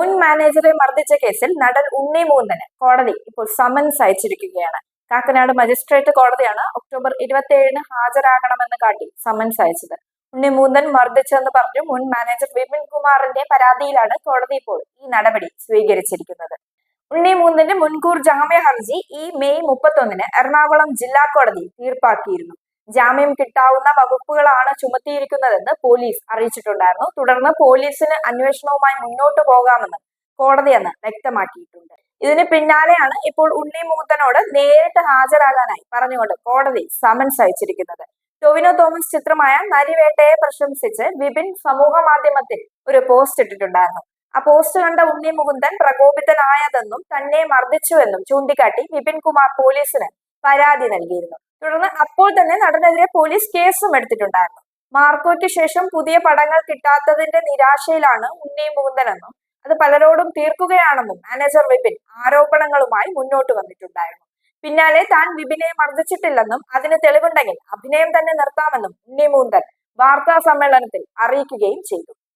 മുൻ മാനേജറെ മർദ്ദിച്ച കേസിൽ നടൻ ഉണ്ണി മൂന്നന് കോടതി ഇപ്പോൾ സമൻസ് അയച്ചിരിക്കുകയാണ്. കാക്കനാട് മജിസ്ട്രേറ്റ് കോടതിയാണ് ഒക്ടോബർ ഇരുപത്തിയേഴിന് ഹാജരാകണമെന്ന് കാട്ടി സമൻസ് അയച്ചത്. ഉണ്ണി മൂന്നൻ മർദ്ദിച്ചെന്ന് പറഞ്ഞു മുൻ മാനേജർ വിപിൻ കുമാറിന്റെ പരാതിയിലാണ് കോടതി ഇപ്പോൾ ഈ നടപടി സ്വീകരിച്ചിരിക്കുന്നത്. ഉണ്ണി മൂന്നിന്റെ മുൻകൂർ ജാമ്യ ഹർജി ഈ മെയ് മുപ്പത്തൊന്നിന് എറണാകുളം ജില്ലാ കോടതി തീർപ്പാക്കിയിരുന്നു. ജാമ്യം കിട്ടാവുന്ന വകുപ്പുകളാണ് ചുമത്തിയിരിക്കുന്നതെന്ന് പോലീസ് അറിയിച്ചിട്ടുണ്ടായിരുന്നു. തുടർന്ന് പോലീസിന് അന്വേഷണവുമായി മുന്നോട്ട് പോകാമെന്ന് കോടതി അന്ന് വ്യക്തമാക്കിയിട്ടുണ്ട്. ഇതിന് പിന്നാലെയാണ് ഇപ്പോൾ ഉണ്ണി മൂത്തനോട് നേരിട്ട് ഹാജരാകാനായി പറഞ്ഞുകൊണ്ട് കോടതി സമൻസ് അയച്ചിരിക്കുന്നത്. ടൊവിനോ തോമസ് ചിത്രമായ നരിവേട്ടയെ പ്രശംസിച്ച് വിപിൻ സമൂഹ മാധ്യമത്തിൽ ഒരു പോസ്റ്റ് ഇട്ടിട്ടുണ്ടായിരുന്നു. ആ പോസ്റ്റ് കണ്ട ഉണ്ണി മുകുന്ദൻ പ്രകോപിതനായതെന്നും തന്നെ മർദ്ദിച്ചുവെന്നും ചൂണ്ടിക്കാട്ടി വിപിൻ കുമാർ പോലീസിന് പരാതി നൽകിയിരുന്നു. തുടർന്ന് അപ്പോൾ തന്നെ നടനെതിരെ പോലീസ് കേസും എടുത്തിട്ടുണ്ടായിരുന്നു. മാർക്കോയ്ക്ക് ശേഷം പുതിയ പടങ്ങൾ കിട്ടാത്തതിന്റെ നിരാശയിലാണ് ഉണ്ണി മുകുന്ദനെന്നും അത് പലരോടും തീർക്കുകയാണെന്നും മാനേജർ വിപിൻ ആരോപണങ്ങളുമായി മുന്നോട്ട് വന്നിട്ടുണ്ടായിരുന്നു. പിന്നാലെ താൻ വിപിനെ മർദ്ദിച്ചിട്ടില്ലെന്നും അതിന് തെളിവുണ്ടെങ്കിൽ അഭിനയം തന്നെ നിർത്താമെന്നും ഉണ്ണി മുകുന്ദൻ വാർത്താ സമ്മേളനത്തിൽ അറിയിക്കുകയും ചെയ്തു.